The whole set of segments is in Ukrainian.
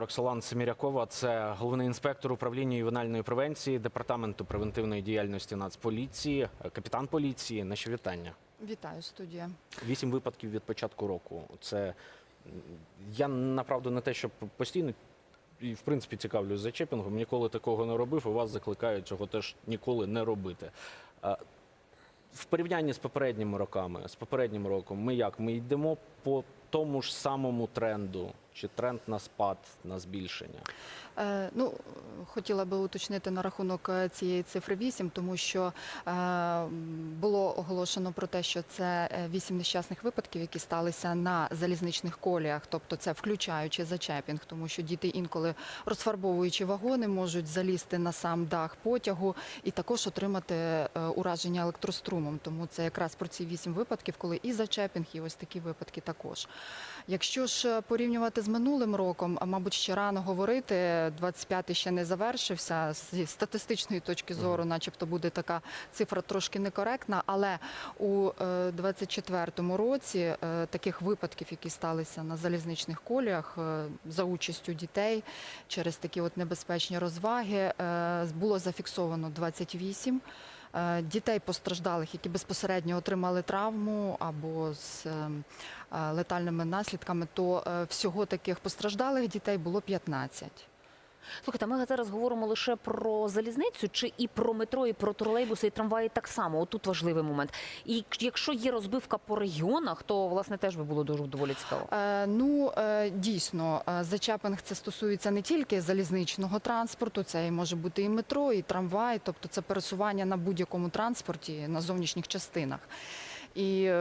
Роксолан Семірякова, це головний інспектор управління ювенальної превенції департаменту превентивної діяльності Нацполіції, капітан поліції. Наші вітання. Вітаю, студія. Вісім випадків від початку року. Це я направду не те, що постійно і в принципі цікавлюсь зачепінгом. Ніколи такого не робив. І вас закликають цього теж ніколи не робити. В порівнянні з попередніми роками, з попереднім роком, ми як? Ми йдемо по тому ж самому тренду, чи тренд на спад, на збільшення? Е, ну, хотіла би уточнити на рахунок е, цієї цифри 8, тому що е, було оголошено про те, що це е, 8 нещасних випадків, які сталися на залізничних коліях, тобто це включаючи зачепінг, тому що діти інколи розфарбовуючи вагони, можуть залізти на сам дах потягу і також отримати е, ураження електрострумом. Тому це якраз про ці 8 випадків, коли і зачепінг, і ось такі випадки також. Якщо ж е, порівнювати з минулим роком, а мабуть ще рано говорити, 25-й ще не завершився. Зі статистичної точки зору, начебто, буде така цифра трошки некоректна. Але у е, 24-му році е, таких випадків, які сталися на залізничних коліях е, за участю дітей через такі от небезпечні розваги, е, було зафіксовано 28. Е, Дітей постраждалих, які безпосередньо отримали травму або з ем, е, летальними наслідками, то е, всього таких постраждалих дітей було 15. Слухайте, ми зараз говоримо лише про залізницю, чи і про метро, і про тролейбуси, і трамваї так само. Отут важливий момент. І якщо є розбивка по регіонах, то власне теж би було дуже доволі цікаво. Е, Ну е, дійсно, е, зачепинг це стосується не тільки залізничного транспорту, це і може бути і метро, і трамвай, тобто це пересування на будь-якому транспорті на зовнішніх частинах. І е,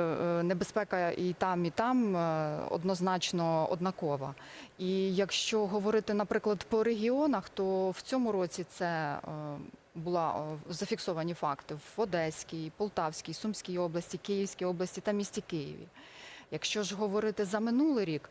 небезпека і там, і там е, однозначно однакова. І якщо говорити, наприклад, по регіонах, то в цьому році це е, була зафіксовані факти в Одеській, Полтавській, Сумській області, Київській області та місті Києві. Якщо ж говорити за минулий рік,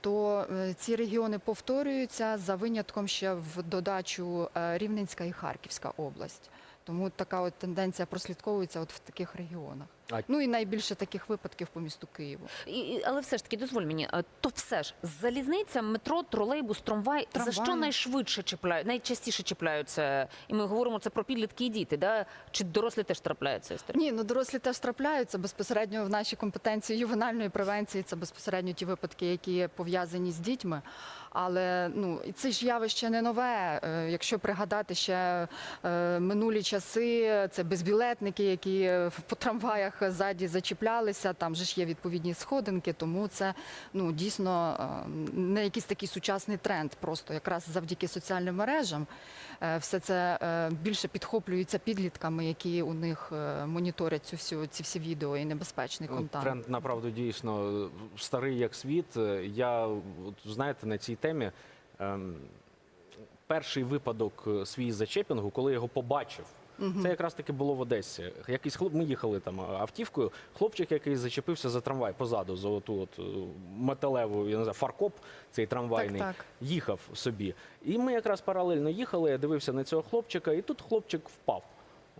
то ці регіони повторюються за винятком ще в додачу Рівненська і Харківська область. Тому така от тенденція прослідковується от в таких регіонах. Ну і найбільше таких випадків по місту Києву. І, але все ж таки, дозволь мені, е, то все ж залізниця, метро, тролейбус, трамвай, Трамвай. за що найшвидше чіпляють, найчастіше чіпляються? І ми говоримо це про підлітки і діти, да? чи дорослі теж трапляються? Ні, ну дорослі теж трапляються безпосередньо в нашій компетенції ювенальної превенції. Це безпосередньо ті випадки, які пов'язані з дітьми. Але ну і це ж явище не нове. Е, Якщо пригадати ще е, минулі часи, це безбілетники, які е, по трамваях ззаді зачіплялися. Там же ж є відповідні сходинки, тому це ну дійсно не якийсь такий сучасний тренд. Просто якраз завдяки соціальним мережам все це більше підхоплюється підлітками, які у них моніторять цю всю ці всі відео і небезпечний Ну, контент. Тренд направду дійсно старий як світ. Я знаєте на цій темі ем, перший випадок е, свій зачепінгу, коли я його побачив. Це якраз таки було в Одесі. Якийсь хлоп, ми їхали там автівкою. Хлопчик, який зачепився за трамвай позаду, за оту от е, металеву, я не знаю, фаркоп, цей трамвайний, Так, так. їхав собі. І ми якраз паралельно їхали. Я дивився на цього хлопчика, і тут хлопчик впав.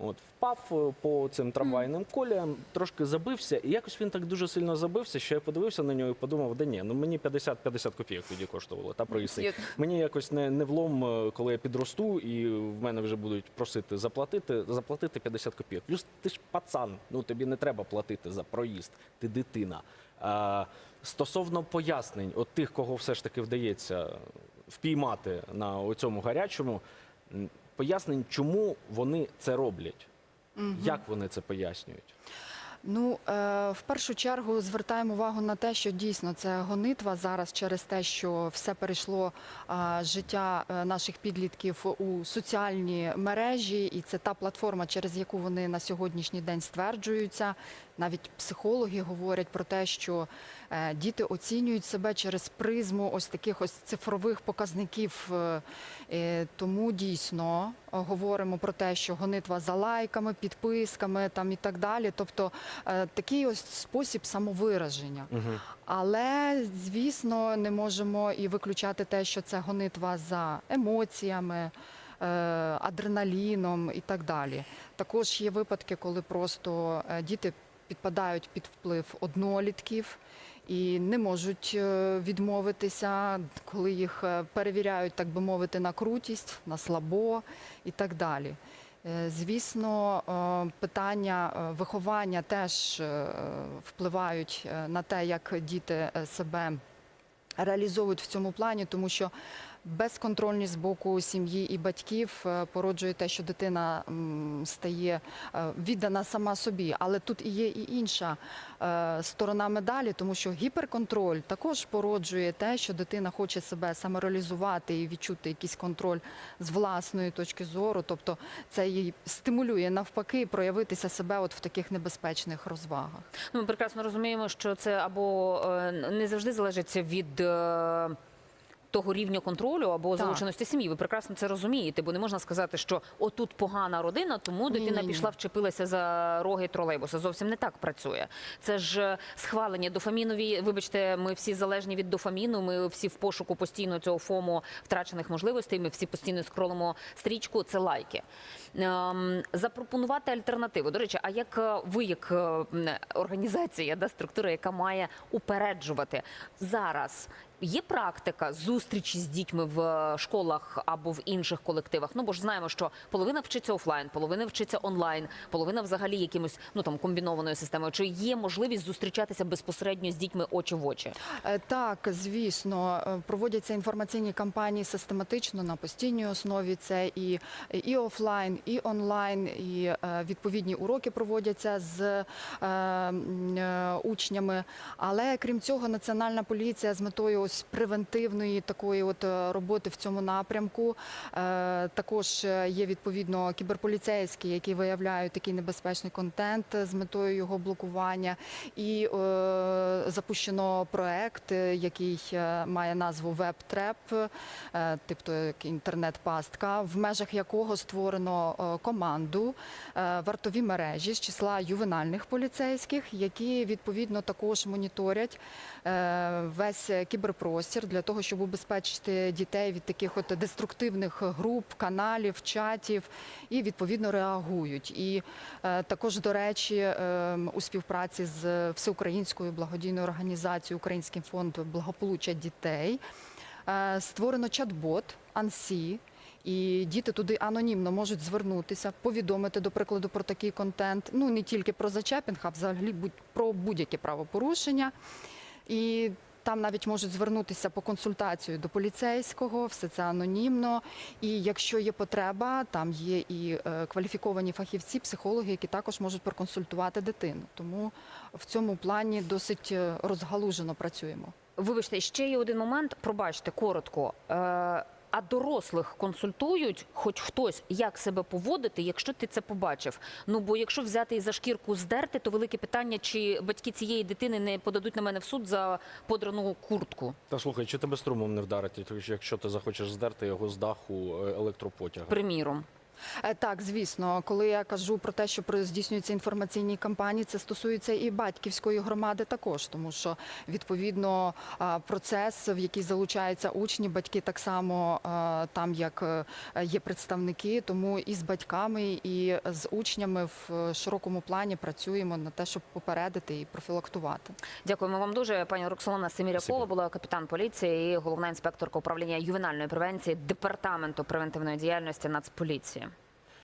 От впав е, по цим трамвайним коліям, трошки забився, і якось він так дуже сильно забився, що я подивився на нього і подумав, да ні, ну мені 50-50 копійок тоді коштувало та проїсти. Мені якось не, не влом, е, коли я підросту, і в мене вже будуть просити заплатити, заплатити 50 копійок. Плюс ти ж пацан, ну тобі не треба платити за проїзд, ти дитина. А, стосовно пояснень, от тих, кого все ж таки вдається впіймати на цьому гарячому, пояснень, чому вони це роблять. Як вони це пояснюють? Ну, е, в першу чергу звертаємо увагу на те, що дійсно це гонитва зараз через те, що все перейшло а, життя е, наших підлітків у соціальні мережі, і це та платформа, через яку вони на сьогоднішній день стверджуються. Навіть психологи говорять про те, що е, діти оцінюють себе через призму ось таких ось цифрових показників. Е, е, Тому дійсно говоримо про те, що гонитва за лайками, підписками там і так далі. Тобто такий ось спосіб самовираження. Але звісно, не можемо і виключати те, що це гонитва за емоціями. Адреналіном і так далі. Також є випадки, коли просто діти підпадають під вплив однолітків, і не можуть е, відмовитися, коли їх е, перевіряють, так би мовити, на крутість, на слабо і так далі. Е, Звісно, питання виховання теж впливають на те, як діти себе реалізовують в цьому плані, тому що безконтрольність з боку сім'ї і батьків е, породжує те, що дитина стає е, віддана сама собі. Але тут і є і інша е, сторона медалі, тому що гіперконтроль також породжує те, що дитина хоче себе самореалізувати і відчути якийсь контроль з власної точки зору. Тобто це її стимулює навпаки проявитися себе от в таких небезпечних розвагах. Ну, ми прекрасно розуміємо, що це або не завжди залежить від. Того рівня контролю або Так. залученості сім'ї. Ви прекрасно це розумієте, бо не можна сказати, що отут погана родина, тому дитина пішла, вчепилася за роги тролейбуса. Зовсім не так працює. Це ж е, схвалення дофамінові. Вибачте, ми всі залежні від дофаміну. Ми всі в пошуку постійно цього фому втрачених можливостей. Ми всі постійно скролимо стрічку. Це лайки. Ем, запропонувати альтернативу. До речі, а як е, ви, як е, організація, да, структура, яка має упереджувати зараз? Є практика зустрічі з дітьми в е, школах або в інших колективах. Ну бо ж знаємо, що половина вчиться офлайн, половина вчиться онлайн, половина взагалі якимось ну там комбінованою системою. Чи є можливість зустрічатися безпосередньо з дітьми очі в очі? Е, Так, звісно, е, проводяться інформаційні кампанії систематично на постійній основі. Це і, і офлайн, і онлайн, і відповідні уроки проводяться з учнями. Але крім цього, національна поліція з метою ось превентивної такої от е, роботи в цьому напрямку е, також е, є відповідно кіберполіцейські, які виявляють такий небезпечний контент з метою його блокування. І запущено проект, який має назву WebTrap, тобто як інтернет-пастка, в межах якого створено команду вартові мережі з числа ювенальних поліцейських, які відповідно також моніторять весь кіберпростір для того, щоб убезпечити дітей від таких от деструктивних груп, каналів, чатів і відповідно реагують. І е, також, до речі, е, у співпраці з всеукраїнською благодійною організацією Український фонд благополуччя дітей е, створено чат-бот АНСІ. І діти туди анонімно можуть звернутися, повідомити, до прикладу, про такий контент. Ну не тільки про зачепінг, а взагалі про будь-які правопорушення. І там навіть можуть звернутися по консультацію до поліцейського, все це анонімно. І якщо є потреба, там є і е, кваліфіковані фахівці, психологи, які також можуть проконсультувати дитину. Тому в цьому плані досить е, розгалужено працюємо. Вибачте, ще є один момент. Пробачте коротко. А дорослих консультують, хоч хтось, як себе поводити, якщо ти це побачив. Ну бо якщо взяти і за шкірку здерти, то велике питання, чи батьки цієї дитини не подадуть на мене в суд за подрану куртку. Та слухай, чи тебе струмом не вдарить, якщо ти захочеш здерти його з даху е, електропотяга? Приміром, Так, звісно, коли я кажу про те, що про- здійснюються інформаційні кампанії, це стосується і батьківської громади також, тому що відповідно процес, в який залучаються учні, батьки так само там, як е, є представники, тому і з батьками, і з учнями в е, широкому плані працюємо на те, щоб попередити і профілактувати. дякуємо вам дуже. Пані Роксолана Семірякова була капітан поліції і головна інспекторка управління ювенальної превенції департаменту превентивної діяльності Нацполіції.